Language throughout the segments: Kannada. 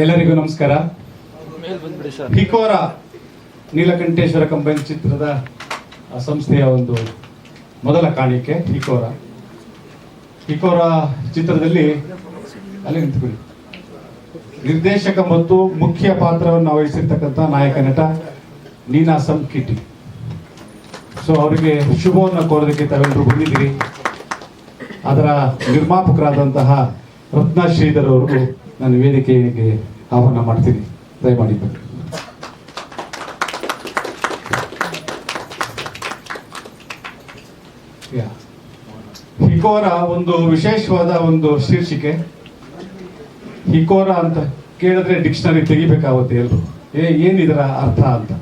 ಎಲ್ಲರಿಗೂ ನಮಸ್ಕಾರ. ಹಿಕೋರ ನೀಲಕಂಠೇಶ್ವರ ಕಂಬೈನ್ ಚಿತ್ರದ ಸಂಸ್ಥೆಯ ಒಂದು ಮೊದಲ ಕಾಣಿಕೆ ಹಿಕೋರ ಹಿಕೋರ ಚಿತ್ರದಲ್ಲಿ ಅಲ್ಲಿ ನಿಂತ್ಕೊಳ್ಳಿ. ನಿರ್ದೇಶಕ ಮತ್ತು ಮುಖ್ಯ ಪಾತ್ರವನ್ನು ವಹಿಸಿರ್ತಕ್ಕಂಥ ನಾಯಕ ನಟ ನೀನಾಸಂ ಕಿಟಿ ಸೊ ಅವರಿಗೆ ಶುಭವನ್ನು ಕೋರೋದಕ್ಕೆ ತಾವೆಲ್ಲರೂ ಬಂದಿದ್ದೀರಿ. ಅದರ ನಿರ್ಮಾಪಕರಾದಂತಹ ರತ್ನ ಶ್ರೀಧರ್ ಅವರು ನಾನು ವೇದಿಕೆಗೆ ಆಹ್ವಾನ ಮಾಡ್ತೀನಿ. ದಯಮಾಡಿ. ಹಿಕೋರ ಒಂದು ವಿಶೇಷವಾದ ಒಂದು ಶೀರ್ಷಿಕೆ. ಹಿಕೋರ ಅಂತ ಕೇಳಿದ್ರೆ ಡಿಕ್ಷನರಿ ತೆಗಿಬೇಕಾಗುತ್ತೆ ಎಲ್ಲರೂ ಏ, ಏನಿದರ ಅರ್ಥ ಅಂತ.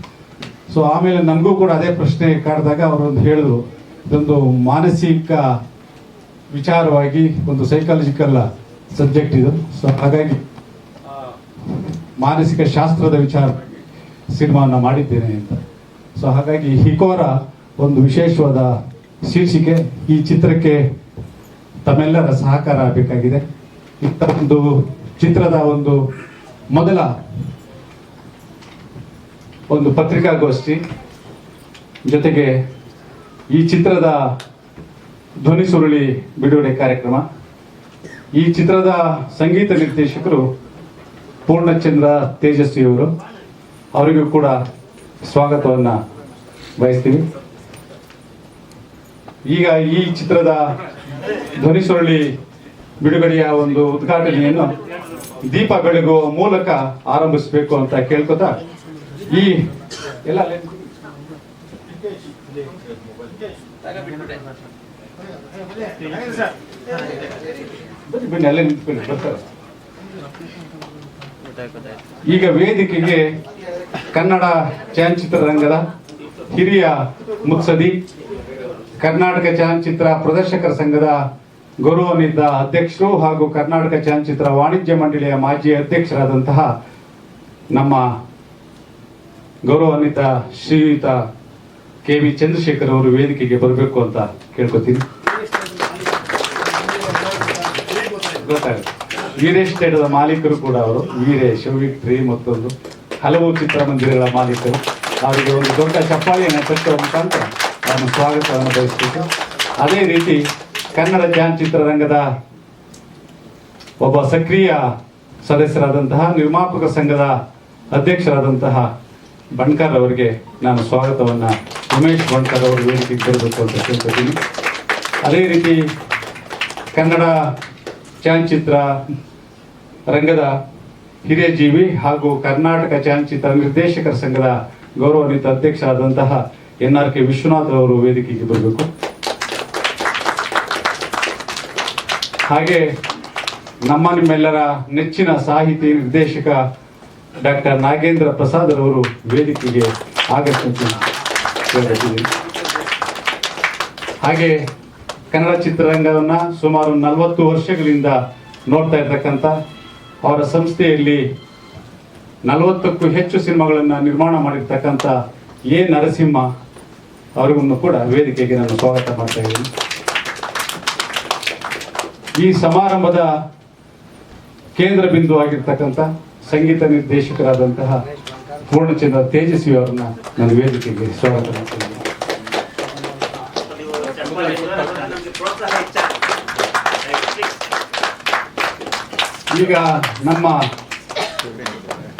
ಸೊ ಆಮೇಲೆ ನನಗೂ ಕೂಡ ಅದೇ ಪ್ರಶ್ನೆ ಕಾಡಿದಾಗ ಅವರೊಂದು ಹೇಳಿದ್ರು. ಇದೊಂದು ಮಾನಸಿಕ ವಿಚಾರವಾಗಿ, ಒಂದು ಸೈಕಾಲಜಿಕಲ್ ಸಬ್ಜೆಕ್ಟ್ ಇದು. ಸೊ ಹಾಗಾಗಿ ಮಾನಸಿಕ ಶಾಸ್ತ್ರದ ವಿಚಾರ ಸಿನಿಮಾವನ್ನು ಮಾಡಿದ್ದೇನೆ ಅಂತ. ಸೊ ಹಾಗಾಗಿ ಹಿಕೋರ ಒಂದು ವಿಶೇಷವಾದ ಶೀರ್ಷಿಕೆ ಈ ಚಿತ್ರಕ್ಕೆ ತಮ್ಮೆಲ್ಲರ ಸಹಕಾರ ಬೇಕಾಗಿದೆ ಇಂಥ ಒಂದು ಚಿತ್ರದ ಒಂದು ಮೊದಲ ಒಂದು ಪತ್ರಿಕಾಗೋಷ್ಠಿ ಜೊತೆಗೆ ಈ ಚಿತ್ರದ ಧ್ವನಿ ಸುರುಳಿ ಬಿಡುಗಡೆ ಕಾರ್ಯಕ್ರಮ. ಈ ಚಿತ್ರದ ಸಂಗೀತ ನಿರ್ದೇಶಕರು ಪೂರ್ಣಚಂದ್ರ ತೇಜಸ್ವಿಯವರು ಅವರಿಗೂ ಕೂಡ ಸ್ವಾಗತವನ್ನ ಬಯಸ್ತೀವಿ ಈಗ ಈ ಚಿತ್ರದ ಧ್ವನಿ ಸುರುಳಿ ಬಿಡುಗಡೆಯ ಒಂದು ಉದ್ಘಾಟನೆಯನ್ನು ದೀಪ ಬೆಳಗುವ ಮೂಲಕ ಆರಂಭಿಸಬೇಕು ಅಂತ ಕೇಳ್ಕೊತಾ ಈ ಎಲ್ಲ ಈಗ ವೇದಿಕೆಗೆ ಕನ್ನಡ ಚಲನಚಿತ್ರರಂಗದ ಹಿರಿಯ ಮುತ್ಸದಿ ಕರ್ನಾಟಕ ಚಲನಚಿತ್ರ ಪ್ರದರ್ಶಕರ ಸಂಘದ ಗೌರವಾನ್ವಿತ ಅಧ್ಯಕ್ಷರು ಹಾಗೂ ಕರ್ನಾಟಕ ಚಲನಚಿತ್ರ ವಾಣಿಜ್ಯ ಮಂಡಳಿಯ ಮಾಜಿ ಅಧ್ಯಕ್ಷರಾದಂತಹ ನಮ್ಮ ಗೌರವಾನ್ವಿತ ಶ್ರೀಯುತ ಕೆ ವಿ ಚಂದ್ರಶೇಖರ್ ಅವರು ವೇದಿಕೆಗೆ ಬರಬೇಕು ಅಂತ ಕೇಳ್ಕೊತೀನಿ. ಗೊತ್ತಾಗುತ್ತೆ. ವೀರೇಶ್ ಥಿಯೇಟರ್ದ ಮಾಲೀಕರು ಕೂಡ ಅವರು. ವೀರೇಶ್, ವಿಕ್ಟ್ರಿ ಮತ್ತೊಂದು. ಹಲವು ಚಿತ್ರಮಂದಿರಗಳ ಮಾಲೀಕರು. ಅವರಿಗೆ ಒಂದು ದೊಡ್ಡ ಚಪ್ಪಾಳಿಯನ್ನು ಕಟ್ಟುವ ಮುಖಾಂತರ ನಾನು ಸ್ವಾಗತವನ್ನು ಬಯಸಬೇಕು ಅದೇ ರೀತಿ ಕನ್ನಡ ಚಲನಚಿತ್ರರಂಗದ ಒಬ್ಬ ಸಕ್ರಿಯ ಸದಸ್ಯರಾದಂತಹ ನಿರ್ಮಾಪಕ ಸಂಘದ ಅಧ್ಯಕ್ಷರಾದಂತಹ ಬಣ್ಕರ್ ಅವರಿಗೆ ನಾನು ಸ್ವಾಗತವನ್ನು ಉಮೇಶ್ ಬಣ್ಕರ್ ಅವರು ವೇದಿಕೆಗೆ ಬರಬೇಕು ಅಂತ ಕೇಳ್ಕೊತೀನಿ ಅದೇ ರೀತಿ ಕನ್ನಡ ಚಲನಚಿತ್ರ ರಂಗದ ಹಿರಿಯ ಜೀವಿ ಹಾಗೂ ಕರ್ನಾಟಕ ಚಲನಚಿತ್ರ ನಿರ್ದೇಶಕರ ಸಂಘದ ಗೌರವಾನ್ವಿತ ಅಧ್ಯಕ್ಷರಾದಂತಹ ಎನ್ ಆರ್ ಕೆ ವಿಶ್ವನಾಥ್ ಅವರು ವೇದಿಕೆಗೆ ಬರಬೇಕು. ಹಾಗೆ ನಮ್ಮ ನಿಮ್ಮೆಲ್ಲರ ನೆಚ್ಚಿನ ಸಾಹಿತಿ, ನಿರ್ದೇಶಕ ಡಾಕ್ಟರ್ ನಾಗೇಂದ್ರ ಪ್ರಸಾದ್ ಅವರು ವೇದಿಕೆಗೆ ಆಗಮಿಸಿ. ಹಾಗೆ ಕನ್ನಡ ಚಿತ್ರರಂಗವನ್ನ ಸುಮಾರು ನಲವತ್ತು ವರ್ಷಗಳಿಂದ ನೋಡ್ತಾ ಇರ್ತಕ್ಕಂಥ ಅವರ ಸಂಸ್ಥೆಯಲ್ಲಿ ನಲವತ್ತಕ್ಕೂ ಹೆಚ್ಚು ಸಿನಿಮಾಗಳನ್ನು ನಿರ್ಮಾಣ ಮಾಡಿರ್ತಕ್ಕಂಥ ಎ ನರಸಿಂಹ ಅವರಿಗೂ ಕೂಡ ವೇದಿಕೆಗೆ ನಾನು ಸ್ವಾಗತ ಮಾಡ್ತಾ ಇದ್ದೀನಿ. ಈ ಸಮಾರಂಭದ ಕೇಂದ್ರ ಬಿಂದು ಸಂಗೀತ ನಿರ್ದೇಶಕರಾದಂತಹ ಪೂರ್ಣಚಂದ್ರ ತೇಜಸ್ವಿ ಅವರನ್ನ ನಾನು ವೇದಿಕೆಗೆ ಸ್ವಾಗತ ಮಾಡ್ತಾ ಇದ್ದೀನಿ ಈಗ ನಮ್ಮ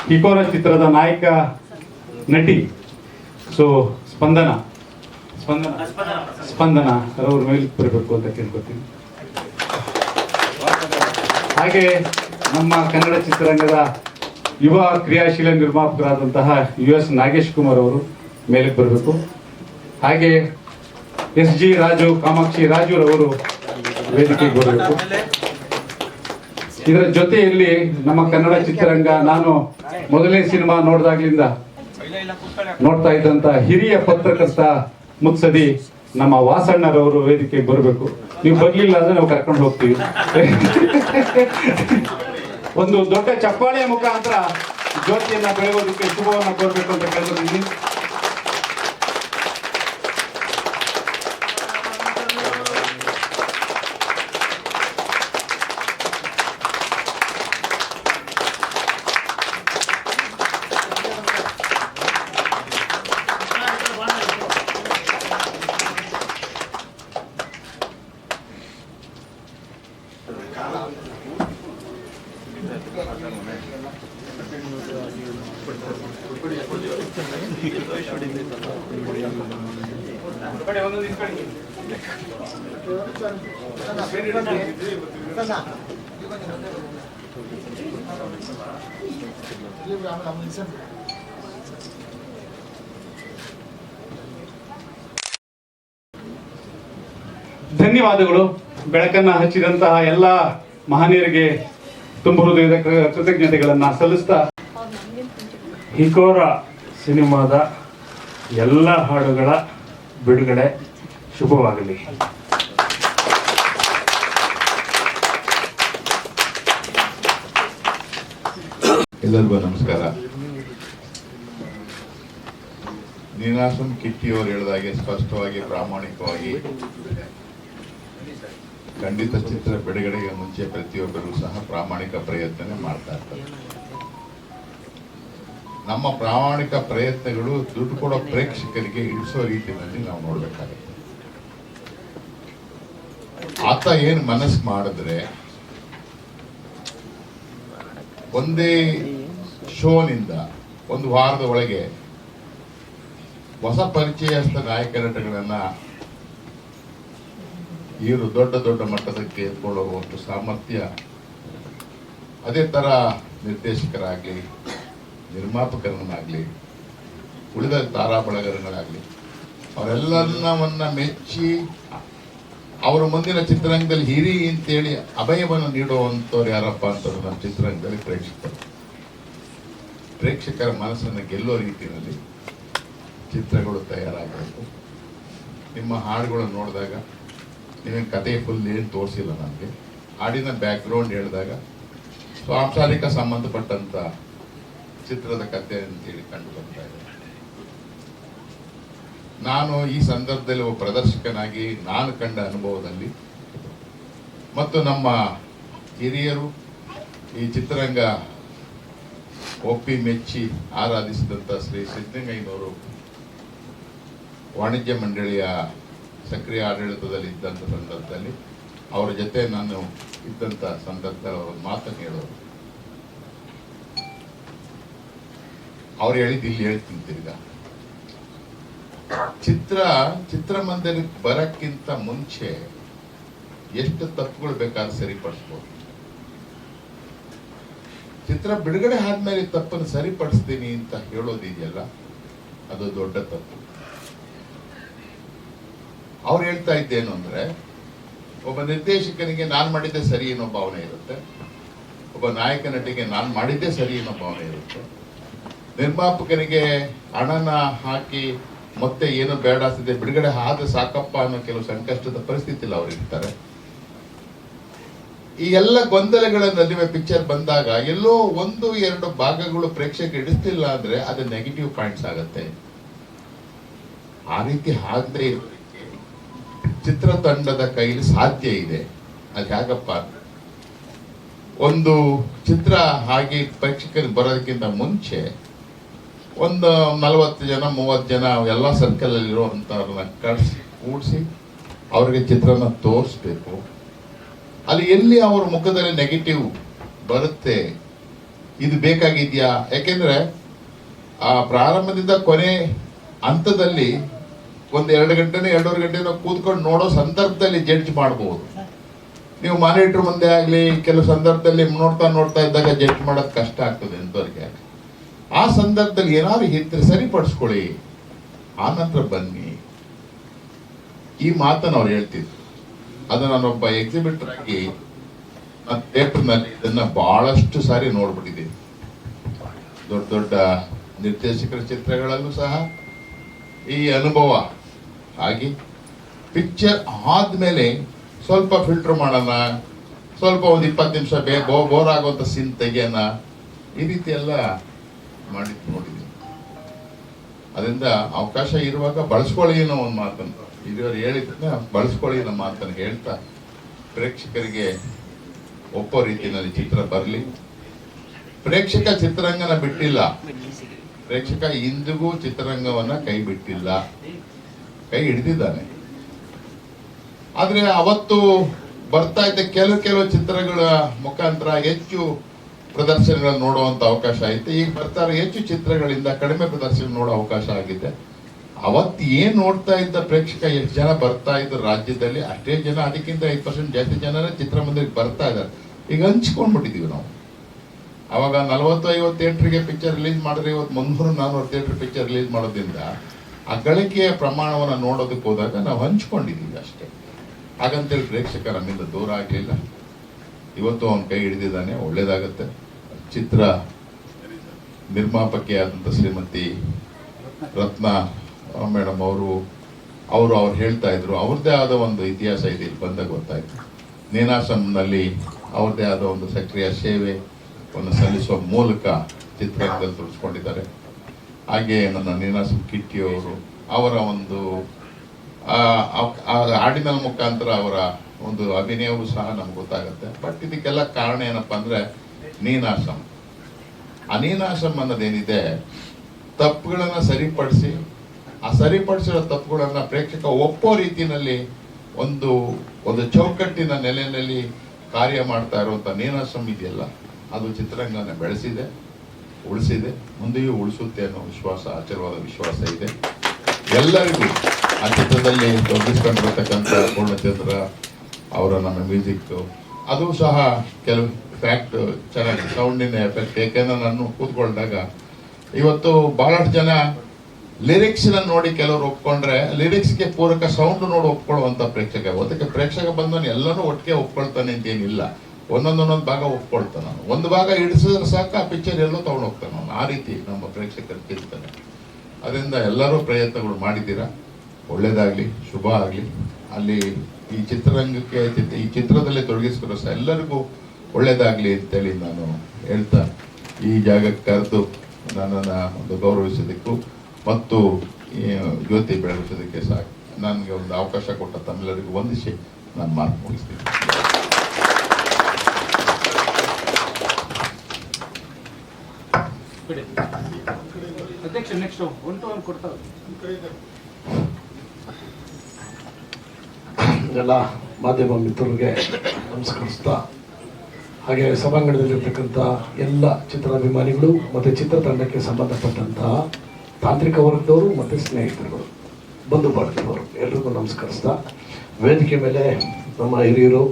ಹಿಕೋರ ಚಿತ್ರದ ನಾಯಕ ನಟಿ. ಸೊ ಸ್ಪಂದನ. ಸ್ಪಂದನ. ಸ್ಪಂದನ ಅವ್ರ ಮೇಲೆ ಬರಬೇಕು ಅಂತ ಕೇಳ್ಕೊತೀನಿ. ಹಾಗೆ ನಮ್ಮ ಕನ್ನಡ ಚಿತ್ರರಂಗದ ಯುವ ಕ್ರಿಯಾಶೀಲ ನಿರ್ಮಾಪಕರಾದಂತಹ ಯು ಎಸ್ ನಾಗೇಶ್ ಕುಮಾರ್ ಅವರು ಮೇಲಕ್ಕೆ ಬರಬೇಕು. ಹಾಗೆ ಎಸ್ ಜಿ ರಾಜು, ಕಾಮಾಕ್ಷಿ ರಾಜು ರವರು ವೇದಿಕೆಗೆ ಬರಬೇಕು. ಇದರ ಜೊತೆಯಲ್ಲಿ ನಮ್ಮ ಕನ್ನಡ ಚಿತ್ರರಂಗ, ನಾನು ಮೊದಲನೇ ಸಿನಿಮಾ ನೋಡಿದಾಗ್ಲಿಂದ ನೋಡ್ತಾ ಇದ್ದಂತ ಹಿರಿಯ ಪತ್ರಕರ್ತ ಮುತ್ಸದಿ ನಮ್ಮ ವಾಸಣ್ಣರವರು ವೇದಿಕೆಗೆ ಬರಬೇಕು. ನೀವು ಬರ್ಲಿಲ್ಲ ಅಂದ್ರೆ ನಾವು ಕರ್ಕೊಂಡು ಹೋಗ್ತೀವಿ. ಒಂದು ದೊಡ್ಡ ಚಪ್ಪಾಳೆಯ ಮುಖಾಂತರ ಜ್ಯೋತಿಯನ್ನ ಬೆಳೆಯೋದಕ್ಕೆ ಶುಭವನ್ನ ಕೋರ್ಬೇಕು ಅಂತ ಕೇಳ್ಕೊಂಡಿದ್ದೀನಿ ಧನ್ಯವಾದಗಳು. ಬೆಳಕನ್ನ ಹಚ್ಚಿದಂತಹ ಎಲ್ಲ ಮಹನೀಯರಿಗೆ ತುಂಬ ಹೃದಯದ ಕೃತಜ್ಞತೆಗಳನ್ನ ಸಲ್ಲಿಸ್ತಾ ಹಿಕೋರ ಸಿನಿಮಾದ ಎಲ್ಲ ಹಾಡುಗಳ ಬಿಡುಗಡೆ ಶುಭವಾಗಲಿ. ಎಲ್ಲರಿಗೂ ನಮಸ್ಕಾರ. ನೀನಾಸಂ ಕಿಟ್ಟಿಯವರು ಹೇಳಿದಾಗೆ ಸ್ಪಷ್ಟವಾಗಿ, ಪ್ರಾಮಾಣಿಕವಾಗಿ ಖಂಡಿತ ಚಿತ್ರ ಬಿಡುಗಡೆಗೆ ಮುಂಚೆ ಪ್ರತಿಯೊಬ್ಬರು ಸಹ ಪ್ರಾಮಾಣಿಕ ಪ್ರಯತ್ನ ಮಾಡ್ತಾ ಇರ್ತಾರೆ. ನಮ್ಮ ಪ್ರಾಮಾಣಿಕ ಪ್ರಯತ್ನಗಳು ದುಡ್ಡು ಕೊಡೋ ಪ್ರೇಕ್ಷಕರಿಗೆ ಇಳಿಸೋ ರೀತಿಯಲ್ಲಿ ನಾವು ನೋಡ್ಬೇಕಾಗುತ್ತೆ. ಆತ ಏನು ಮನಸ್ಸು ಮಾಡಿದ್ರೆ ಒಂದೇ ಶೋನಿಂದ ಒಂದು ವಾರದ ಒಳಗೆ ಹೊಸ ಪರಿಚಯಸ್ಥ ನಾಯಕ ನಟಗಳನ್ನ ಇವರು ದೊಡ್ಡ ದೊಡ್ಡ ಮಟ್ಟದಕ್ಕೆ ಎತ್ಕೊಳ್ಳುವಷ್ಟು ಸಾಮರ್ಥ್ಯ ಅದೇ ತರ ನಿರ್ದೇಶಕರಾಗ್ಲಿ ನಿರ್ಮಾಪಕರನ್ನಾಗ್ಲಿ, ಉಳಿದ ತಾರಾ ಬಳಗರನ್ನಾಗಲಿ ಅವರೆಲ್ಲವನ್ನ ಮೆಚ್ಚಿ, ಅವರ ಮುಂದಿನ ಚಿತ್ರರಂಗದಲ್ಲಿ ಹಿರಿ ಅಂತೇಳಿ ಅಭಯವನ್ನು ನೀಡುವಂಥವ್ರು ಯಾರಪ್ಪ ಅಂತಂದ್ರೆ ನಮ್ಮ ಚಿತ್ರರಂಗದಲ್ಲಿ ಪ್ರೇಕ್ಷಕರು. ಪ್ರೇಕ್ಷಕರ ಮನಸ್ಸನ್ನು ಗೆಲ್ಲೋ ರೀತಿಯಲ್ಲಿ ಚಿತ್ರಗಳು ತಯಾರಾಗಬೇಕು. ನಿಮ್ಮ ಹಾಡುಗಳನ್ನು ನೋಡಿದಾಗ, ನಿಮಗೆ ಕತೆ ಫುಲ್ ಏನು ತೋರಿಸಿಲ್ಲ ನನಗೆ ಹಾಡಿನ ಬ್ಯಾಕ್ಗ್ರೌಂಡ್ ಹೇಳಿದಾಗ ಸಾಂಸಾರಿಕ ಸಂಬಂಧಪಟ್ಟಂತ ಚಿತ್ರದ ಕತೆ ಅಂತೇಳಿ ಕಂಡು ಬರ್ತಾ ಇದೆ. ನಾನು ಈ ಸಂದರ್ಭದಲ್ಲಿ ಒಬ್ಬ ಪ್ರದರ್ಶಕನಾಗಿ ನಾನು ಕಂಡ ಅನುಭವದಲ್ಲಿ ಮತ್ತು ನಮ್ಮ ಹಿರಿಯರು ಈ ಚಿತ್ರರಂಗ ಒಪ್ಪಿ ಮೆಚ್ಚಿ ಆರಾಧಿಸಿದಂಥ ಶ್ರೀ ಸಿದ್ದಲಿಂಗಯ್ಯನವರು ವಾಣಿಜ್ಯ ಮಂಡಳಿಯ ಸಕ್ರಿಯ ಆಡಳಿತದಲ್ಲಿ ಇದ್ದಂಥ ಸಂದರ್ಭದಲ್ಲಿ, ಅವರ ಜೊತೆ ನಾನು ಇದ್ದಂಥ ಸಂದರ್ಭದಲ್ಲಿ ಅವರು ಮಾತನ್ನು ಹೇಳೋರು. ಅವ್ರು ಹೇಳಿದ್ದು ಇಲ್ಲಿ ಹೇಳ್ತೀನಿ ತಿರ್ಗಾ. ಚಿತ್ರ, ಚಿತ್ರಮಂದಿರಕ್ಕೆ ಬರಕ್ಕಿಂತ ಮುಂಚೆ ಎಷ್ಟು ತಪ್ಪುಗಳು ಬೇಕಾದ್ರೆ ಸರಿಪಡಿಸ್ಬೋದು. ಚಿತ್ರ ಬಿಡುಗಡೆ ಆದ್ಮೇಲೆ ತಪ್ಪನ್ನು ಸರಿಪಡಿಸ್ತೀನಿ ಅಂತ ಹೇಳೋದಿದೆಯಲ್ಲ, ಅದು ದೊಡ್ಡ ತಪ್ಪು. ಅವ್ರು ಹೇಳ್ತಾ ಇದ್ದೇನು ಅಂದ್ರೆ, ಒಬ್ಬ ನಿರ್ದೇಶಕನಿಗೆ ನಾನು ಮಾಡಿದ್ದೆ ಸರಿ ಅನ್ನೋ ಭಾವನೆ ಇರುತ್ತೆ, ಒಬ್ಬ ನಾಯಕ ನಟಿಗೆ ನಾನು ಮಾಡಿದ್ದೆ ಸರಿ ಅನ್ನೋ ಭಾವನೆ ಇರುತ್ತೆ. ನಿರ್ಮಾಪಕನಿಗೆ ಹಣನ ಹಾಕಿ ಮತ್ತೆ ಏನು ಬೇಡ ಆಗ್ತದೆ ಬಿಡುಗಡೆ ಆದ ಸಾಕಪ್ಪ ಅನ್ನೋ ಕೆಲವು ಸಂಕಷ್ಟದ ಪರಿಸ್ಥಿತಿಯಲ್ಲಿ ಅವ್ರು ಇರ್ತಾರೆ. ಈ ಎಲ್ಲ ಗೊಂದಲಗಳ ನಡುವೆ ಪಿಕ್ಚರ್ ಬಂದಾಗ ಎಲ್ಲೋ ಒಂದು, ಎರಡು ಭಾಗಗಳು ಪ್ರೇಕ್ಷಕ ಇಡಿಸ್ತಿಲ್ಲ ಅಂದ್ರೆ ಅದು ನೆಗೆಟಿವ್ ಪಾಯಿಂಟ್ಸ್ ಆಗತ್ತೆ. ಆ ರೀತಿ ಆದ್ರೆ ಚಿತ್ರತಂಡದ ಕೈಲಿ ಸಾಧ್ಯ ಇದೆ. ಅದು ಹೇಗಪ್ಪ ಒಂದು ಚಿತ್ರ ಹಾಗೆ ಪ್ರೇಕ್ಷಕರಿಗೆ ಬರೋದಕ್ಕಿಂತ ಮುಂಚೆ ಒಂದು ನಲವತ್ತು ಜನ, ಮೂವತ್ತು ಜನ ಎಲ್ಲ ಸರ್ಕಲ್ ಅಲ್ಲಿ ಇರುವಂತವ್ರನ್ನ ಕಳಿಸಿ ಕೂಡಿಸಿ ಅವರಿಗೆ ಚಿತ್ರನ ತೋರಿಸ್ಬೇಕು. ಅಲ್ಲಿ ಎಲ್ಲಿ ಅವ್ರ ಮುಖದಲ್ಲಿ ನೆಗೆಟಿವ್ ಬರುತ್ತೆ, ಇದು ಬೇಕಾಗಿದ್ಯಾ? ಯಾಕೆಂದ್ರೆ ಆ ಪ್ರಾರಂಭದಿಂದ ಕೊನೆ ಹಂತದಲ್ಲಿ ಒಂದು ಎರಡು ಗಂಟೆನೋ ಎರಡೂವರೆ ಗಂಟೆನೋ ಕೂತ್ಕೊಂಡು ನೋಡೋ ಸಂದರ್ಭದಲ್ಲಿ ಜಡ್ಜ್ ಮಾಡಬಹುದು ನೀವು ಮಾನಿಟರ್ ಮುಂದೆ ಆಗಲಿ, ಕೆಲವು ಸಂದರ್ಭದಲ್ಲಿ ನೋಡ್ತಾ ನೋಡ್ತಾ ಇದ್ದಾಗ ಜಡ್ಜ್ ಮಾಡೋದು ಕಷ್ಟ ಆಗ್ತದೆ ಎಂತವ್ರಿಗೆ ಆ ಸಂದರ್ಭದಲ್ಲಿ ಏನಾದ್ರು ಇದ್ರೆ ಸರಿಪಡಿಸ್ಕೊಳ್ಳಿ. ಆ ನಂತರ ಬನ್ನಿ. ಈ ಮಾತನ್ನು ಅವ್ರು ಹೇಳ್ತಿದ್ರು. ಅದು ನಾನೊಬ್ಬ ಎಕ್ಸಿಬಿಟರ್ ಆಗಿ ನನ್ನ ಥಿಯೇಟರ್ನಲ್ಲಿ ಇದನ್ನ ಬಹಳಷ್ಟು ಸಾರಿ ನೋಡ್ಬಿಟ್ಟಿದ್ದೀನಿ ದೊಡ್ಡ ದೊಡ್ಡ ನಿರ್ದೇಶಕರ ಚಿತ್ರಗಳಲ್ಲೂ ಸಹ ಈ ಅನುಭವ. ಆಗಿ ಪಿಕ್ಚರ್ ಆದ್ಮೇಲೆ ಸ್ವಲ್ಪ ಫಿಲ್ಟರ್ ಮಾಡೋಣ, ಸ್ವಲ್ಪ ಒಂದು ಇಪ್ಪತ್ತು ನಿಮಿಷ ಬೇ ಬೋರ್ ಆಗುವಂತ ಸೀನ್ ತೆಗಿಯೋಣ, ಈ ರೀತಿ ಎಲ್ಲ ಮಾಡಿ ನೋಡಿದ್ದೀನಿ. ಅದರಿಂದ ಅವಕಾಶ ಇರುವಾಗ ಬಳಸ್ಕೊಳ್ಳಿ ಅನ್ನೋ ಒಂದು ಮಾತನ್ನು ಇದುವರೆ ಹೇಳಿದ್ದನ್ನ ಬಳಸ್ಕೊಳ್ಳಿ ಅನ್ನೋ ಮಾತನ್ನು ಹೇಳ್ತಾ ಪ್ರೇಕ್ಷಕರಿಗೆ ಒಪ್ಪೋ ರೀತಿಯಲ್ಲಿ ಚಿತ್ರ ಬರಲಿ. ಪ್ರೇಕ್ಷಕ ಚಿತ್ರರಂಗನ ಬಿಟ್ಟಿಲ್ಲ. ಪ್ರೇಕ್ಷಕ ಇಂದಿಗೂ ಚಿತ್ರರಂಗವನ್ನ ಕೈ ಬಿಟ್ಟಿಲ್ಲ. ಕೈ ಹಿಡಿದಿದ್ದಾನೆ. ಆದ್ರೆ ಅವತ್ತು ಬರ್ತಾ ಇದ್ದ ಕೆಲವು ಕೆಲವು ಚಿತ್ರಗಳ ಮುಖಾಂತರ ಹೆಚ್ಚು ಪ್ರದರ್ಶನಗಳನ್ನು ನೋಡುವಂತ ಅವಕಾಶ ಐತೆ ಈಗ ಬರ್ತಾರೆ ಹೆಚ್ಚು ಚಿತ್ರಗಳಿಂದ ಕಡಿಮೆ ಪ್ರದರ್ಶನ ನೋಡೋ ಅವಕಾಶ ಆಗಿದೆ. ಅವತ್ತು ಏನ್ ನೋಡ್ತಾ ಇದ್ದ ಪ್ರೇಕ್ಷಕ, ಎಷ್ಟು ಜನ ಬರ್ತಾ ಇದ್ರು ರಾಜ್ಯದಲ್ಲಿ? ಅಷ್ಟೇ ಜನ, ಅದಕ್ಕಿಂತ ಐದು ಪರ್ಸೆಂಟ್ ಜಾಸ್ತಿ ಜನರೇ ಚಿತ್ರಮಂದಿರಕ್ಕೆ ಬರ್ತಾ ಇದ್ದಾರೆ. ಈಗ ಹಂಚ್ಕೊಂಡ್ಬಿಟ್ಟಿದೀವಿ ನಾವು. ಅವಾಗ ನಲವತ್ತು ಐವತ್ತು ಥಿಯೇಟ್ರಿಗೆ ಪಿಕ್ಚರ್ ರಿಲೀಸ್ ಮಾಡಿದ್ರೆ ಇವತ್ತು ಮುನ್ನೂರು ನಾನೂರು ಥಿಯೇಟರ್ ಪಿಕ್ಚರ್ ರಿಲೀಸ್ ಮಾಡೋದ್ರಿಂದ ಆ ಗಳಿಕೆಯ ಪ್ರಮಾಣವನ್ನು ನೋಡೋದಕ್ಕೆ ಹೋದಾಗ ನಾವು ಹಂಚ್ಕೊಂಡಿದ್ದೀವಿ ಅಷ್ಟೇ. ಹಾಗಂತೇಳಿ ಪ್ರೇಕ್ಷಕ ನಮ್ಮಿಂದ ದೂರ ಆಗಲಿಲ್ಲ ಇವತ್ತು ಅವನ ಕೈ ಹಿಡಿದಿದ್ದಾನೆ, ಒಳ್ಳೇದಾಗತ್ತೆ. ಚಿತ್ರ ನಿರ್ಮಾಪಕಿ ಆದಂಥ ಶ್ರೀಮತಿ ರತ್ನ ಮೇಡಮ್ ಅವರು ಅವರು ಅವ್ರು ಹೇಳ್ತಾ ಇದ್ರು, ಅವ್ರದ್ದೇ ಆದ ಒಂದು ಇತಿಹಾಸ ಇದೆ ಇಲ್ಲಿ ಬಂದಾಗ ಗೊತ್ತಾಯ್ತು. ನೀನಾಸಂನಲ್ಲಿ ಅವ್ರದ್ದೇ ಆದ ಒಂದು ಸಕ್ರಿಯ ಸೇವೆ, ಒಂದು ಸಲ್ಲಿಸುವ ಮೂಲಕ ಚಿತ್ರರಂಗದಲ್ಲಿ ತೊಡಸ್ಕೊಂಡಿದ್ದಾರೆ ಹಾಗೆ ನನ್ನ ಕಿಟ್ಟಿ ಕಿಟ್ಟಿಯವರು ಅವರ ಒಂದು ಹಾಡಿನ ಮುಖಾಂತರ ಅವರ ಒಂದು ಅಭಿನಯವೂ ಸಹ ನಮ್ಗೆ ಗೊತ್ತಾಗುತ್ತೆ. ಬಟ್ ಇದಕ್ಕೆಲ್ಲ ಕಾರಣ ಏನಪ್ಪಾ ಅಂದ್ರೆ ನೀನಾಸಂ ಆ ನೀನಾಶ್ರಮ ಅನ್ನೋದೇನಿದೆ, ತಪ್ಪುಗಳನ್ನ ಸರಿಪಡಿಸಿ, ಆ ಸರಿಪಡಿಸಿರೋ ತಪ್ಪುಗಳನ್ನ ಪ್ರೇಕ್ಷಕ ಒಪ್ಪೋ ರೀತಿಯಲ್ಲಿ ಒಂದು ಒಂದು ಚೌಕಟ್ಟಿನ ನೆಲೆಯಲ್ಲಿ ಕಾರ್ಯ ಮಾಡ್ತಾ ಇರುವಂತ ನೀನಾಶ್ರಮ ಇದೆಯಲ್ಲ, ಅದು ಚಿತ್ರರಂಗನ ಬೆಳೆಸಿದೆ, ಉಳಿಸಿದೆ. ಮುಂದೆಯೂ ಉಳಿಸುತ್ತೆ ಅನ್ನೋ ವಿಶ್ವಾಸ ಆಚರವಾದ ವಿಶ್ವಾಸ ಇದೆ. ಎಲ್ಲರಿಗೂ ಆ ಚಿತ್ರದಲ್ಲಿ ತೊಡಗಿಸ್ಕೊಂಡಿರ್ತಕ್ಕಂಥ ಪೂರ್ಣಚಂದ್ರ ಅವರ ನಮ್ಮ ಮ್ಯೂಸಿಕ್. ಅದು ಸಹ ಕೆಲವು ಫ್ಯಾಕ್ಟ್ ಚೆನ್ನಾಗಿ ಸೌಂಡಿನ ಎಫೆಕ್ಟ್ ಏಕೆಂದ್ರೆ ನಾನು ಕೂತ್ಕೊಂಡಾಗ ಇವತ್ತು ಬಹಳಷ್ಟು ಜನ ಲಿರಿಕ್ಸ್ ನೋಡಿ ಕೆಲವರು ಒಪ್ಕೊಂಡ್ರೆ ಲಿರಿಕ್ಸ್ಗೆ ಪೂರಕ ಸೌಂಡ್ ನೋಡಿ ಒಪ್ಕೊಳ್ಳುವಂತ ಪ್ರೇಕ್ಷಕ. ಅದಕ್ಕೆ ಪ್ರೇಕ್ಷಕ ಬಂದವನು ಎಲ್ಲನೂ ಒಟ್ಟಿಗೆ ಒಪ್ಕೊಳ್ತಾನೆ ಅಂತ ಏನಿಲ್ಲ. ಒಂದೊಂದೊಂದೊಂದು ಭಾಗ ಒಪ್ಕೊಳ್ತಾನೆ ಒಂದು ಭಾಗ ಹಿಡಿಸಿದ್ರೆ ಸಾಕು, ಆ ಪಿಕ್ಚರ್ ಎಲ್ಲೋ ತಗೊಂಡು ಹೋಗ್ತಾನೆ ಆ ರೀತಿ ನಮ್ಮ ಪ್ರೇಕ್ಷಕರು ತಿಂತಾನೆ ಅದರಿಂದ ಎಲ್ಲರೂ ಪ್ರಯತ್ನಗಳು ಮಾಡಿದ್ದೀರಾ? ಒಳ್ಳೇದಾಗ್ಲಿ, ಶುಭ ಆಗಲಿ. ಅಲ್ಲಿ ಈ ಚಿತ್ರರಂಗಕ್ಕೆ, ಚಿತ್ರ, ಈ ಚಿತ್ರದಲ್ಲಿ ತೊಡಗಿಸ್ಕೊಳ್ಳೋ ಸಹ ಎಲ್ಲರಿಗೂ ಒಳ್ಳೆಯದಾಗಲಿ ಅಂತೇಳಿ ನಾನು ಹೇಳ್ತಾ ಈ ಜಾಗಕ್ಕೆ ಕರೆದು ನನ್ನನ್ನು ಒಂದು ಗೌರವಿಸೋದಕ್ಕೂ ಮತ್ತು ಜ್ಯೋತಿ ಬೆಳಗಿಸೋದಕ್ಕೆ ಸಹ ನನಗೆ ಒಂದು ಅವಕಾಶ ಕೊಟ್ಟ ತಮ್ಮೆಲ್ಲರಿಗೂ ವಂದಿಸಿ ನಾನು ಮಾತು ಮುಗಿಸ್ತೀನಿ. ಅಧ್ಯಕ್ಷ ನೆಕ್ಸ್ಟ್ ಒನ್ ಟು ಒನ್ ಕೊಡ್ತಾರೆ ಎಲ್ಲ ಮಾಧ್ಯಮ ಮಿತ್ರರಿಗೆ ನಮಸ್ಕರಿಸ್ತಾ, ಹಾಗೆ ಸಭಾಂಗಣದಲ್ಲಿರ್ತಕ್ಕಂಥ ಎಲ್ಲ ಚಿತ್ರಾಭಿಮಾನಿಗಳು ಮತ್ತು ಚಿತ್ರತಂಡಕ್ಕೆ ಸಂಬಂಧಪಟ್ಟಂತಹ ತಾಂತ್ರಿಕ ವರ್ಗದವರು ಮತ್ತು ಸ್ನೇಹಿತರುಗಳು, ಬಂಧು ಬಳಗದವರು ಎಲ್ರಿಗೂ ನಮಸ್ಕರಿಸ್ತಾ, ವೇದಿಕೆ ಮೇಲೆ ನಮ್ಮ ಹಿರಿಯರು,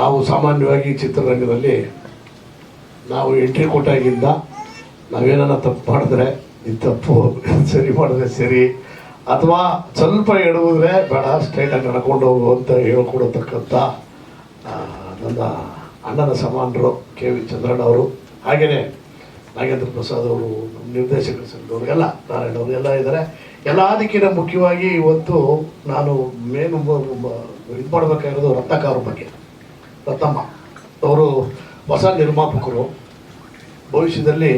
ನಾವು ಸಾಮಾನ್ಯವಾಗಿ ಚಿತ್ರರಂಗದಲ್ಲಿ ನಾವು ಎಂಟ್ರಿ ಕೊಟ್ಟಾಗಿಂದ ನಾವೇನ ತಪ್ಪು ಮಾಡಿದ್ರೆ ಈ ತಪ್ಪು, ಸರಿ ಮಾಡಿದ್ರೆ ಸರಿ ಅಥವಾ ಸ್ವಲ್ಪ ಎಡುವುದ್ರೆ ಬೇಡ ಸ್ಟ್ರೈಟಾಗಿ ನಡ್ಕೊಂಡು ಹೋಗು ಅಂತ ಹೇಳ್ಕೊಡತಕ್ಕಂಥ ನನ್ನ ಅಣ್ಣನ ಸಮಾನರು ಕೆ ವಿ ಚಂದ್ರಣ್ಣ ಅವರು. ಹಾಗೆಯೇ ನಾಗೇಂದ್ರ ಪ್ರಸಾದ್ ಅವರು, ನಮ್ಮ ನಿರ್ದೇಶಕರು ಸಂಘದವರು ನಾರಾಯಣ ಅವರು ಎಲ್ಲ ಇದ್ದಾರೆ. ಎಲ್ಲ ದಿಕ್ಕಿನ ಮುಖ್ಯವಾಗಿ ಇವತ್ತು ನಾನು ಮೇನು ಇದು ಮಾಡಬೇಕಾಗಿರೋದು ರತ್ನಕಾರ ಬಗ್ಗೆ. ರತ್ನಮ್ಮ ಅವರು ಹೊಸ ನಿರ್ಮಾಪಕರು. ಭವಿಷ್ಯದಲ್ಲಿ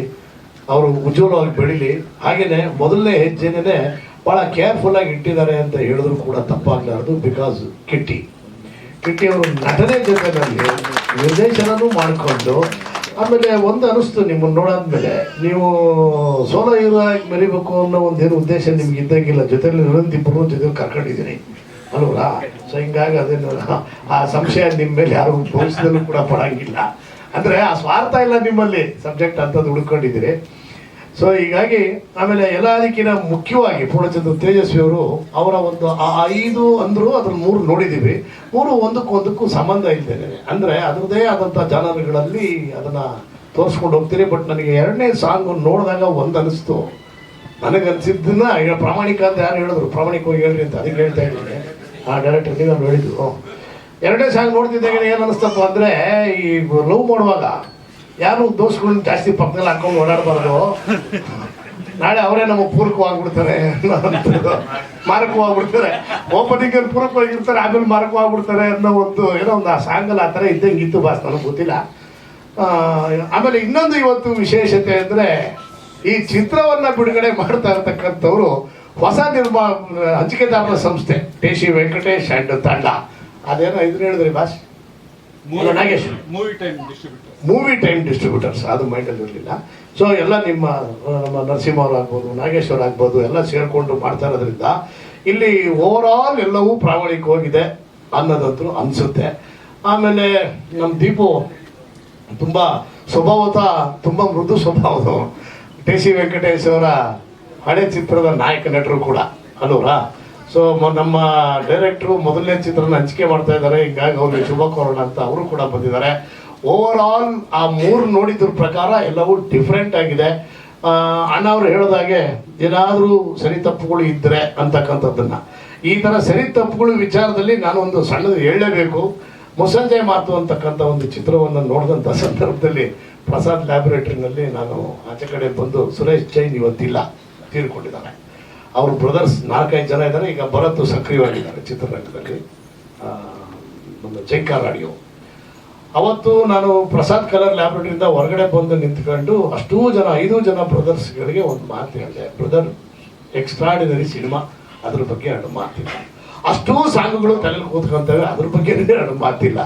ಅವರು ಉಜ್ವಲವಾಗಿ ಬೆಳೀಲಿ. ಹಾಗೆಯೇ ಮೊದಲನೇ ಹೆಜ್ಜೆನೇ ಭಾಳ ಕೇರ್ಫುಲ್ಲಾಗಿ ಇಟ್ಟಿದ್ದಾರೆ ಅಂತ ಹೇಳಿದ್ರು ಕೂಡ ತಪ್ಪಾಗಲಾರದು ಬಿಕಾಸ್ ಕಿಟ್ಟಿ ಕಿಟ್ಟಿ ಅವರು ನಟನೆ ಜೊತೆನಲ್ಲಿ ನಿರ್ದೇಶನನೂ ಮಾಡಿಕೊಂಡು, ಆಮೇಲೆ ಒಂದು ಅನಿಸ್ತು ನಿಮ್ಮನ್ನು ನೋಡಾದ್ಮೇಲೆ, ನೀವು ಸೋಲೋ ಹೀರೋ ಆಗಿ ಮೆರಿಬೇಕು ಅನ್ನೋ ಒಂದೇನು ಉದ್ದೇಶ ನಿಮ್ಗೆ ಇದ್ದಂಗಿಲ್ಲ, ಜೊತೆಲಿ ಇಬ್ಬರು ಜೊತೆ ಕರ್ಕೊಂಡಿದ್ದೀನಿ. ಅಲ್ವಾ ಸೊ ಹಿಂಗಾಗಿ ಅದೇನು ಆ ಸಂಶಯ ನಿಮ್ಮ ಮೇಲೆ ಯಾರು ಭವಿಷ್ಯದಲ್ಲೂ ಕೂಡ ಪಡಂಗಿಲ್ಲ. ಅಂದರೆ ಆ ಸ್ವಾರ್ಥ ಇಲ್ಲ ನಿಮ್ಮಲ್ಲಿ ಸಬ್ಜೆಕ್ಟ್ ಅಂತದ್ದು ಹುಡ್ಕೊಂಡಿದ್ದೀರಿ. ಸೊ ಹೀಗಾಗಿ ಆಮೇಲೆ ಎಲ್ಲದಕ್ಕಿಂತ ಮುಖ್ಯವಾಗಿ ಪೂರ್ಣಚಂದ್ರ ತೇಜಸ್ವಿ ಅವರು ಅವರ ಒಂದು ಆ ಐದು ಅಂದರೂ ಅದ್ರ ಮೂರು ನೋಡಿದ್ದೀವಿ ಮೂರು ಒಂದಕ್ಕೊಂದಕ್ಕೂ ಸಂಬಂಧ ಇದ್ದೇನೆ ಅಂದರೆ ಅದರದೇ ಆದಂಥ ಜಾನರ್ಗಳಲ್ಲಿ ಅದನ್ನು ತೋರಿಸ್ಕೊಂಡು ಹೋಗ್ತೀನಿ. ಬಟ್ ನನಗೆ ಎರಡನೇ ಸಾಂಗ್ ನೋಡಿದಾಗ ಒಂದು ಅನಿಸ್ತು. ನನಗನ್ಸಿದ್ದನ್ನ ಈಗ ಪ್ರಾಮಾಣಿಕ ಅಂತ ಯಾರು ಹೇಳಿದ್ರು? ಪ್ರಾಮಾಣಿಕವಾಗಿ ಹೇಳ್ರಿ ಅಂತ ಅದಕ್ಕೆ ಹೇಳ್ತಾ ಇದ್ದೀನಿ. ಆ ಡೈರೆಕ್ಟರ್ ನೀವು ಹೇಳಿದ್ರು ಎರಡನೇ ಸಾಂಗ್ ನೋಡ್ತಿದ್ದಾಗ ಏನು ಅನಿಸ್ತಪ್ಪ ಅಂದರೆ, ಈ ಲವ್ ಮಾಡುವಾಗ ಯಾರು ದೋಸ್ಗಳನ್ನ ಜಾಸ್ತಿ ಪಕ್ಕದಲ್ಲಿ ಹಾಕೊಂಡು ಓಡಾಡಬಾರ್ದು? ನಾಳೆ ಅವರೇ ನಮಗೆ ಪೂರಕವಾಗ್ಬಿಡ್ತಾರೆ. ಮಾರಕವಾಗ್ಬಿಡ್ತಾರೆ. ಓಪನಿಂಗ್ ಅಲ್ಲಿ ಪೂರಕವಾಗಿರ್ತಾರೆ ಆಮೇಲೆ ಮಾರಕವಾಗ್ಬಿಡ್ತಾರೆ ಅನ್ನೋ ಒಂದು ಏನೋ ಒಂದು ಆ ಸಾಂಗಲ್ಲಿ ಆ ಥರ ಇದ್ದಂಗೆ ಇತ್ತು ಬಾಸ್ ನನಗೆ ಗೊತ್ತಿಲ್ಲ. ಆಮೇಲೆ ಇನ್ನೊಂದು ಇವತ್ತು ವಿಶೇಷತೆ ಅಂದರೆ ಈ ಚಿತ್ರವನ್ನು ಬಿಡುಗಡೆ ಮಾಡ್ತಾ ಇರ್ತಕ್ಕಂಥವ್ರು ಹೊಸ ನಿರ್ಮಾ ಹಂಚಿಕೆದಾರರ ಸಂಸ್ಥೆ ಟಿ ಸಿ ವೆಂಕಟೇಶ್ ಅಂಡ್ ತಂಡ. ಅದೇನೋ ಇದ್ರು ಹೇಳಿದ್ರಿ boss movie time distributor movie time distributors ಅದು ಮೈಂಡಲ್ಲಿ ಇರಲಿಲ್ಲ. ಸೊ ಎಲ್ಲ ನಿಮ್ಮ ನಮ್ಮ ನರಸಿಂಹವ್ರು ಆಗ್ಬೋದು ನಾಗೇಶ್ವರ್ ಆಗ್ಬೋದು, ಎಲ್ಲ ಸೇರಿಕೊಂಡು ಮಾಡ್ತಾ ಇರೋದ್ರಿಂದ ಇಲ್ಲಿ ಓವರ್ ಆಲ್ ಎಲ್ಲವೂ ಪ್ರಾಮಾಣಿಕವಾಗಿದೆ ಅನ್ನೋದಂತೂ ಅನಿಸುತ್ತೆ. ಆಮೇಲೆ ನಮ್ಮ ದೀಪು ತುಂಬ ಸ್ವಭಾವತ, ತುಂಬ ಮೃದು ಸ್ವಭಾವದು. ಟಿ ಸಿ ವೆಂಕಟೇಶ್ ಅವರ ಹಳೆ ಚಿತ್ರದ ನಾಯಕ ನಟರು ಕೂಡ ಅಲ್ವರಾ ಸೊ ನಮ್ಮ ಡೈರೆಕ್ಟ್ರು ಮೊದಲನೇ ಚಿತ್ರನ ಹಂಚಿಕೆ ಮಾಡ್ತಾ ಇದ್ದಾರೆ. ಹಿಂಗಾಗಿ ಅವ್ರಿಗೆ ಶುಭ ಕೋರೋಣ ಅಂತ ಅವರು ಕೂಡ ಬಂದಿದ್ದಾರೆ. ಓವರ್ ಆಲ್ ಆ ಮೂರು ನೋಡಿದ್ರ ಪ್ರಕಾರ ಎಲ್ಲವೂ ಡಿಫ್ರೆಂಟ್ ಆಗಿದೆ. ಅಣ್ಣ ಅವರು ಹೇಳಿದಾಗೆ ಏನಾದರೂ ಸರಿ ತಪ್ಪುಗಳು ಇದ್ದರೆ ಅಂತಕ್ಕಂಥದ್ದನ್ನ. ಈ ಥರ ಸರಿ ತಪ್ಪುಗಳು ವಿಚಾರದಲ್ಲಿ ನಾನು ಒಂದು ಸಣ್ಣದು ಹೇಳಲೇಬೇಕು. ಮುಸಂಜೆ ಮಾತು ಅಂತಕ್ಕಂಥ ಒಂದು ಚಿತ್ರವನ್ನು ನೋಡಿದಂಥ ಸಂದರ್ಭದಲ್ಲಿ ಪ್ರಸಾದ್ ಲ್ಯಾಬೊರೇಟರಿನಲ್ಲಿ ನಾನು ಆಚೆ ಕಡೆ ಬಂದು ಸುರೇಶ್ ಜೈನ್ ಇವತ್ತಿಲ್ಲ ತೀರ್ಕೊಂಡಿದ್ದಾರೆ. ಅವ್ರ ಬ್ರದರ್ಸ್ ನಾಲ್ಕೈದು ಜನ ಇದ್ದಾರೆ, ಈಗ ಭರತ್ ಸಕ್ರಿಯವಾಗಿದ್ದಾರೆ ಚಿತ್ರರಂಗದಲ್ಲಿ. ನಮ್ಮ ಜೈಕಾರ ಆಡಿಯೋ. ಅವತ್ತು ನಾನು ಪ್ರಸಾದ್ ಕಲರ್ ಲ್ಯಾಬ್ರಟರಿಯಿಂದ ಹೊರಗಡೆ ಬಂದು ನಿಂತ್ಕೊಂಡು ಅಷ್ಟೂ ಜನ ಐದು ಜನ ಬ್ರದರ್ಸ್ಗಳಿಗೆ ಒಂದು ಮಾತು ಹೇಳಿದೆ. ಬ್ರದರ್ ಎಕ್ಸ್ಟ್ರಾಡಿನರಿ ಸಿನಿಮಾ ಅದ್ರ ಬಗ್ಗೆ ಎರಡು ಮಾತಿಲ್ಲ. ಅಷ್ಟೂ ಸಾಂಗ್ಗಳು ತಲೆಯಲ್ಲಿ ಕೂತ್ಕೊಂತವೆ ಅದ್ರ ಬಗ್ಗೆ ಎರಡು ಮಾತಿಲ್ಲ.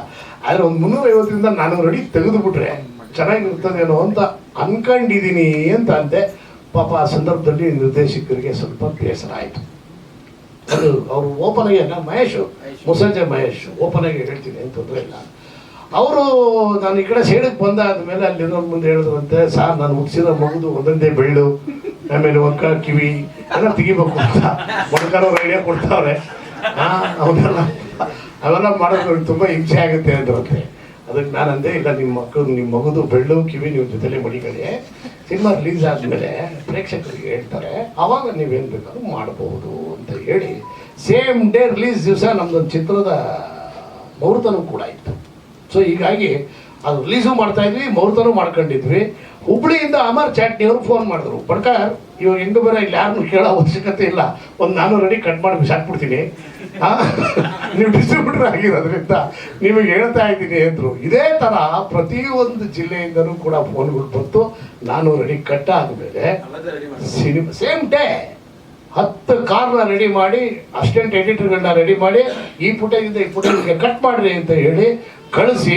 ಆದರೆ ಒಂದು ಮುನ್ನೂರೈವತ್ತರಿಂದ ನಾನ್ನೂರು ರೆಡಿ ತೆಗೆದುಬಿಟ್ರೆ ಚೆನ್ನಾಗಿರ್ತದೇನೋ ಅಂತ ಅನ್ಕೊಂಡಿದ್ದೀನಿ ಅಂತ ಅಂದೆ. ಪಾಪ ಆ ಸಂದರ್ಭದಲ್ಲಿ ನಿರ್ದೇಶಕರಿಗೆ ಸ್ವಲ್ಪ ಬೇಸರ ಆಯಿತು. ಅವರು ಓಪನ್ ಆಗಿ ಅಲ್ಲ ಮಹೇಶ್. ಮುಸಂಜೆ ಮಹೇಶ್ ಓಪನ್ ಆಗಿ ಹೇಳ್ತೀನಿ ಏನು ತೊಂದರೆ ಇಲ್ಲ. ಅವರು ನಾನು ಈ ಕಡೆ ಸೈಡಿಗೆ ಬಂದಾದ್ಮೇಲೆ ಅಲ್ಲಿ ಮುಂದೆ ಹೇಳಿದ್ರಂತೆ ಸಾರ್ ನಾನು ಮುಗಿಸಿದ ಮಗುದು ಒಂದೊಂದೇ ಬೆಳ್ಳು ಆಮೇಲೆ ಒಕ್ಕ ಕಿವಿ ಎಲ್ಲ ತೆಗಿಬೇಕು ಅಂತ. ಮೊಣಕಾರವ್ರು ಐಡಿಯಾ ಕೊಡ್ತಾವ್ರೆ. ಆ, ಅವನ್ನೆಲ್ಲ ಅವೆಲ್ಲ ಮಾಡೋದು ತುಂಬ ಹಿಂಸೆ ಆಗುತ್ತೆ ಅಂದ್ರಂತೆ ಅದಕ್ಕೆ ನಾನು ಅಂದೆ ಇಲ್ಲ ನಿಮ್ಮ ಮಕ್ಕಳು ನಿಮ್ಮ ಮಗುದು ಬೆಳ್ಳು ಕಿವಿ ನೀವು ಜೊತೆಲೆ ಮಡಿಗಳೇ ಸಿನಿಮಾ ರಿಲೀಸ್ ಆದಮೇಲೆ ಪ್ರೇಕ್ಷಕರಿಗೆ ಹೇಳ್ತಾರೆ ಅವಾಗ ನೀವೇನು ಬೇಕಾದ್ರೂ ಮಾಡಬಹುದು ಅಂತ ಹೇಳಿ. ಸೇಮ್ ಡೇ ರಿಲೀಸ್ ದಿವಸ ನಮ್ಮದೊಂದು ಚಿತ್ರದ ಮುಹೂರ್ತನೂ ಕೂಡ ಇತ್ತು. ಸೊ ಹೀಗಾಗಿ ಅದು ರಿಲೀಸು ಮಾಡ್ತಾ ಇದ್ವಿ ಮುಹೂರ್ತನೂ ಮಾಡ್ಕೊಂಡಿದ್ವಿ. ಹುಬ್ಳಿಯಿಂದ ಅಮರ್ ಚಾಟ್ನಿ ಅವರು ಫೋನ್ ಮಾಡಿದ್ರು. ಬಡ್ಕರ್ ಇವಾಗ ಹೆಂಗ ಬರ ಇಲ್ಲಿ ಯಾರನ್ನು ಕೇಳೋ ಅವಶ್ಯಕತೆ ಇಲ್ಲ. ಒಂದು ನಾನು ರೆಡಿ ಕಟ್ ಮಾಡಿ ಬಿಸಾಕ್ಬಿಡ್ತೀನಿ. ನೀವು ಡಿಸ್ಟ್ರಿಬ್ಯೂಟರ್ ಆಗಿರೋದ್ರಿಂದ ನಿಮಗೆ ಹೇಳ್ತಾ ಇದ್ದೀನಿ ಅಂದರು. ಇದೇ ಥರ ಪ್ರತಿಯೊಂದು ಜಿಲ್ಲೆಯಿಂದನೂ ಕೂಡ ಫೋನ್ಗಳು ಬಂತು. ನಾನು ರೆಡಿ ಕಟ್ ಆದಮೇಲೆ ಸಿನಿಮಾ ಸೇಮ್ ಡೇ ಹತ್ತು ಕಾರ್ನ ರೆಡಿ ಮಾಡಿ ಅಸಿಸ್ಟೆಂಟ್ ಎಡಿಟರ್ಗಳನ್ನ ರೆಡಿ ಮಾಡಿ ಈ ಫುಟೇಜಿಂದ ಈ ಫುಟೇಜ್ಗೆ ಕಟ್ ಮಾಡ್ರಿ ಅಂತ ಹೇಳಿ ಕಳಿಸಿ,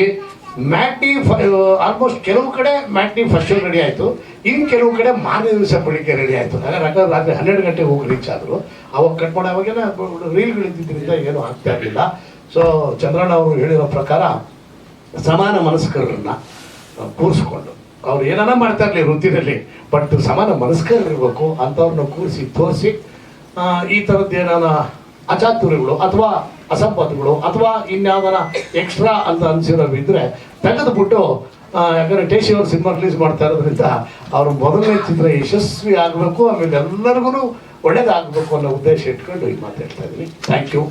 ಮ್ಯಾಟ್ನಿ ಆಲ್ಮೋಸ್ಟ್ ಕೆಲವು ಕಡೆ ಮ್ಯಾಟ್ನಿ ಫಸ್ಟ್ ಶೋ ರೆಡಿ ಆಯಿತು. ಇನ್ನು ಕೆಲವು ಕಡೆ ಮಾರನೇ ದಿವಸ ಬೆಳಿಗ್ಗೆ ರೆಡಿ ಆಯಿತು. ಯಾಕಂದ್ರೆ ರಾತ್ರಿ ಹನ್ನೆರಡು ಗಂಟೆಗೆ ಹೋಗಿ ರೀಚ್ ಆದರು. ಅವಾಗ ಕಟ್ ಮಾಡೋ ಅವಾಗೇನ ರೀಲ್ಗಳಿದ್ದಿದ್ದರಿಂದ ಏನೂ ಆಗ್ತಾ ಇರಲಿಲ್ಲ. ಸೊ ಚಂದ್ರಣ್ಣ ಅವರು ಹೇಳಿರೋ ಪ್ರಕಾರ ಸಮಾನ ಮನಸ್ಕರನ್ನ ಕೂರಿಸ್ಕೊಂಡು, ಅವ್ರು ಏನಾರ ಮಾಡ್ತಾ ಇರಲಿ ವೃತ್ತಿನಲ್ಲಿ ಬಟ್ ಸಮಾನ ಮನಸ್ಕರಿರ್ಬೇಕು ಅಂಥವ್ರನ್ನ ಕೂರಿಸಿ, ತೋರಿಸಿ ಈ ಥರದ್ದು ಏನಾನ ಅಚಾತುರ್ಯಗಳು ಅಥವಾ ಅಸಂಪತ್ತುಗಳು ಅಥವಾ ಇನ್ಯಾವ್ದಾರ ಎಕ್ಸ್ಟ್ರಾ ಅಂತ ಅನಿಸಿರೋರು ಇದ್ರೆ ತೆಗೆದುಬಿಟ್ಟು ಯಾಕಂದರೆ ಟೇಶಿ ಅವರು ಸಿನಿಮಾ ರಿಲೀಸ್ ಮಾಡ್ತಾ ಇರೋದ್ರಿಂದ ಅವ್ರ ಮೊದಲನೇ ಚಿತ್ರ ಯಶಸ್ವಿ ಆಗಬೇಕು, ಆಮೇಲೆ ಎಲ್ಲರಿಗೂ ಒಳ್ಳೇದಾಗಬೇಕು ಅನ್ನೋ ಉದ್ದೇಶ ಇಟ್ಕೊಂಡು ಈ ಮಾತಾಡ್ತಾ ಇದ್ದೀನಿ. ಥ್ಯಾಂಕ್ ಯು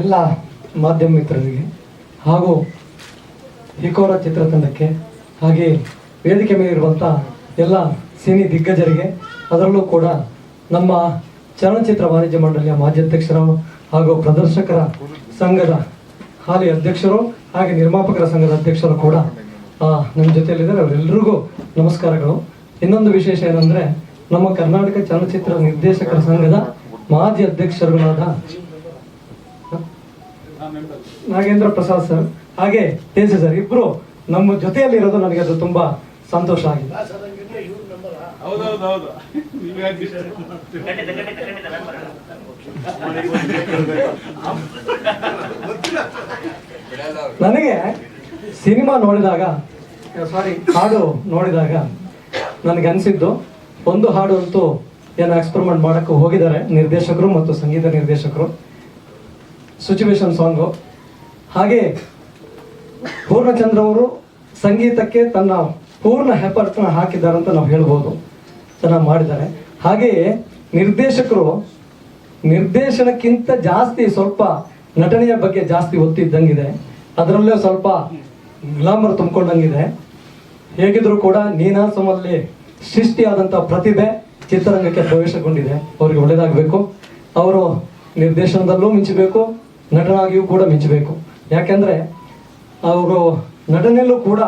ಎಲ್ಲ ಮಾಧ್ಯಮ ಮಿತ್ರರಿಗೆ ಹಾಗೂ ಹಿಕೋರ ಚಿತ್ರತಂಡಕ್ಕೆ ಹಾಗೆ ವೇದಿಕೆ ಮೇಲಿರುವಂಥ ಎಲ್ಲ ಸಿನಿ ದಿಗ್ಗಜರಿಗೆ, ಅದರಲ್ಲೂ ಕೂಡ ನಮ್ಮ ಚಲನಚಿತ್ರ ವಾಣಿಜ್ಯ ಮಂಡಳಿಯ ಮಾಜಿ ಅಧ್ಯಕ್ಷರು ಹಾಗೂ ಪ್ರದರ್ಶಕರ ಸಂಘದ ಹಾಲಿ ಅಧ್ಯಕ್ಷರು ಹಾಗೆ ನಿರ್ಮಾಪಕರ ಸಂಘದ ಅಧ್ಯಕ್ಷರು ಕೂಡ ನಮ್ಮ ಜೊತೆಯಲ್ಲಿದ್ದಾರೆ. ಅವರೆಲ್ಲರಿಗೂ ನಮಸ್ಕಾರಗಳು. ಇನ್ನೊಂದು ವಿಶೇಷ ಏನಂದ್ರೆ, ನಮ್ಮ ಕರ್ನಾಟಕ ಚಲನಚಿತ್ರ ನಿರ್ದೇಶಕರ ಸಂಘದ ಮಾಜಿ ಅಧ್ಯಕ್ಷರುಗಳಾದ ನಾಗೇಂದ್ರ ಪ್ರಸಾದ್ ಸರ್ ಹಾಗೆ ತೇಜ ಸರ್ ಇಬ್ರು ನಮ್ಮ ಜೊತೆಯಲ್ಲಿ ಇರೋದು ನನಗೆ ಅದು ತುಂಬಾ ಸಂತೋಷ ಆಗಿದೆ. ನನಗೆ ಸಿನಿಮಾ ನೋಡಿದಾಗ ಸಾರಿ ಹಾಡು ನೋಡಿದಾಗ ನನಗೆ ಅನಿಸಿದ್ದು ಒಂದು ಹಾಡು ಅಂತೂ ಏನು ಎಕ್ಸ್ಪರಿಮೆಂಟ್ ಮಾಡೋಕ್ಕೆ ಹೋಗಿದ್ದಾರೆ ನಿರ್ದೇಶಕರು ಮತ್ತು ಸಂಗೀತ ನಿರ್ದೇಶಕರು. ಸಿಚುವೇಶನ್ ಸಾಂಗು ಹಾಗೆ ಪೂರ್ಣಚಂದ್ರ ಅವರು ಸಂಗೀತಕ್ಕೆ ತನ್ನ ಪೂರ್ಣ ಹೆಪರ್ಟ್ನ ಹಾಕಿದ್ದಾರೆ ಅಂತ ನಾವು ಹೇಳ್ಬೋದು. ಚೆನ್ನಾಗಿ ಮಾಡಿದ್ದಾರೆ. ಹಾಗೆಯೇ ನಿರ್ದೇಶಕರು ನಿರ್ದೇಶನಕ್ಕಿಂತ ಜಾಸ್ತಿ ಸ್ವಲ್ಪ ನಟನೆಯ ಬಗ್ಗೆ ಜಾಸ್ತಿ ಒತ್ತಿದ್ದಂಗಿದೆ. ಅದರಲ್ಲೇ ಸ್ವಲ್ಪ ಗ್ಲಾಮರ್ ತುಂಬಿಕೊಂಡಂಗಿದೆ. ಹೇಗಿದ್ರು ಕೂಡ ನೀನಾಸಮಲ್ಲಿ ಸೃಷ್ಟಿಯಾದಂಥ ಪ್ರತಿಭೆ ಚಿತ್ರರಂಗಕ್ಕೆ ಪ್ರವೇಶಗೊಂಡಿದೆ. ಅವರಿಗೆ ಒಳ್ಳೇದಾಗಬೇಕು ಅವರು ನಿರ್ದೇಶನದಲ್ಲೂ ಮಿಂಚಬೇಕು ನಟನಾಗಿಯೂ ಕೂಡ ಮಿಂಚಬೇಕು. ಯಾಕೆಂದ್ರೆ ಅವರು ನಟನೆಯಲ್ಲೂ ಕೂಡ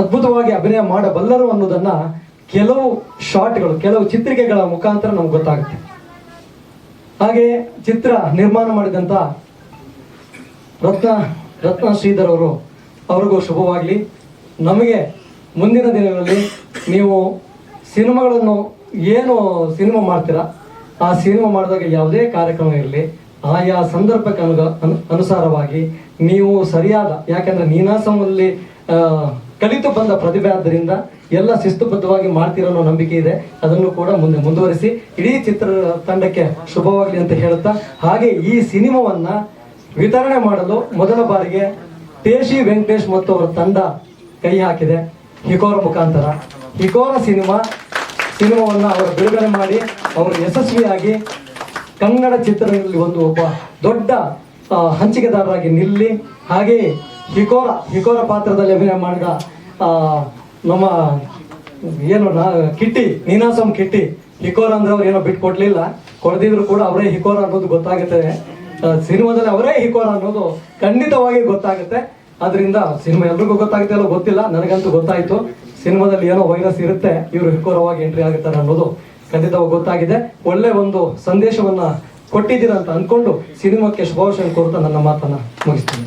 ಅದ್ಭುತವಾಗಿ ಅಭಿನಯ ಮಾಡಬಲ್ಲರು ಅನ್ನೋದನ್ನ ಕೆಲವು ಶಾಟ್ಗಳು, ಕೆಲವು ಚಿತ್ರಿಕೆಗಳ ಮುಖಾಂತರ ನಮ್ಗೆ ಗೊತ್ತಾಗುತ್ತೆ. ಹಾಗೆ ಚಿತ್ರ ನಿರ್ಮಾಣ ಮಾಡಿದಂಥ ರತ್ನ ರತ್ನ ಶ್ರೀಧರ್ ಅವರು, ಅವ್ರಿಗೂ ಶುಭವಾಗಲಿ. ನಮಗೆ ಮುಂದಿನ ದಿನಗಳಲ್ಲಿ ನೀವು ಸಿನಿಮಾಗಳನ್ನು ಏನು ಸಿನಿಮಾ ಮಾಡ್ತೀರಾ, ಆ ಸಿನಿಮಾ ಮಾಡಿದಾಗ ಯಾವುದೇ ಕಾರ್ಯಕ್ರಮ ಇರಲಿ ಆಯಾ ಸಂದರ್ಭಕ್ಕೆ ಅನುಗ ಅನು- ಅನುಸಾರವಾಗಿ ನೀವು ಸರಿಯಾದ, ಯಾಕೆಂದ್ರೆ ನೀನಾಸಮಲ್ಲಿ ಕಲಿತು ಬಂದ ಪ್ರತಿಭೆ ಆದ್ದರಿಂದ ಎಲ್ಲ ಶಿಸ್ತುಬದ್ಧವಾಗಿ ಮಾಡ್ತಿರೋ ನಂಬಿಕೆ ಇದೆ. ಅದನ್ನು ಕೂಡ ಮುಂದೆ ಮುಂದುವರಿಸಿ, ಇಡೀ ಚಿತ್ರ ತಂಡಕ್ಕೆ ಶುಭವಾಗಲಿ ಅಂತ ಹೇಳುತ್ತಾ, ಹಾಗೆ ಈ ಸಿನಿಮಾವನ್ನ ವಿತರಣೆ ಮಾಡಲು ಮೊದಲ ಬಾರಿಗೆ ತೇಶಿ ವೆಂಕಟೇಶ್ ಮತ್ತು ಅವರ ತಂಡ ಕೈ ಹಾಕಿದೆ. ಹಿಕೋರ ಮುಖಾಂತರ. ಹಿಕೋರ ಸಿನಿಮಾ, ಸಿನಿಮಾವನ್ನ ಅವರು ಬಿಡುಗಡೆ ಮಾಡಿ, ಅವರು ಯಶಸ್ವಿಯಾಗಿ ಕನ್ನಡ ಚಿತ್ರದಲ್ಲಿ ಒಂದು ಒಬ್ಬ ದೊಡ್ಡ ಹಂಚಿಕೆದಾರರಾಗಿ ನಿಲ್ಲಿ, ಹಾಗೆ ಹಿಕೋರ ಹಿಕೋರ ಪಾತ್ರದಲ್ಲಿ ಅಭಿನಯ ಮಾಡಿದ ನಮ್ಮ ಏನು ಕಿಟ್ಟಿ, ನೀನಾಸಂ ಕಿಟ್ಟಿ, ಹಿಕೋರ ಅಂದ್ರೆ ಅವ್ರು ಏನೋ ಬಿಟ್ಟು ಕೊಡ್ಲಿಲ್ಲ. ಕೊಡದಿದ್ರು ಕೂಡ ಅವರೇ ಹಿಕೋರ ಅನ್ನೋದು ಗೊತ್ತಾಗುತ್ತೆ. ಸಿನಿಮಾದಲ್ಲಿ ಅವರೇ ಹಿಕೋರ ಅನ್ನೋದು ಖಂಡಿತವಾಗಿ ಗೊತ್ತಾಗುತ್ತೆ. ಅದರಿಂದ ಸಿನಿಮಾ ಎಲ್ರಿಗೂ ಗೊತ್ತಾಗುತ್ತೆ ಅಲ್ಲೋ ಗೊತ್ತಿಲ್ಲ, ನನಗಂತೂ ಗೊತ್ತಾಯ್ತು. ಸಿನಿಮಾದಲ್ಲಿ ಏನೋ ವೈರಸ್ ಇರುತ್ತೆ, ಇವರು ಹಿಕೋರವಾಗಿ ಎಂಟ್ರಿ ಆಗುತ್ತಾರೆ ಅನ್ನೋದು ಖಂಡಿತವಾಗಿ ಗೊತ್ತಾಗಿದೆ. ಒಳ್ಳೆ ಒಂದು ಸಂದೇಶವನ್ನ ಕೊಟ್ಟಿದ್ದೀರಾ ಅಂತ ಅನ್ಕೊಂಡು ಸಿನಿಮಾಕ್ಕೆ ಶುಭಾಶಯ ಕೋರ್ತಾ ನನ್ನ ಮಾತನ್ನ ಮುಗಿಸ್ತೀನಿ.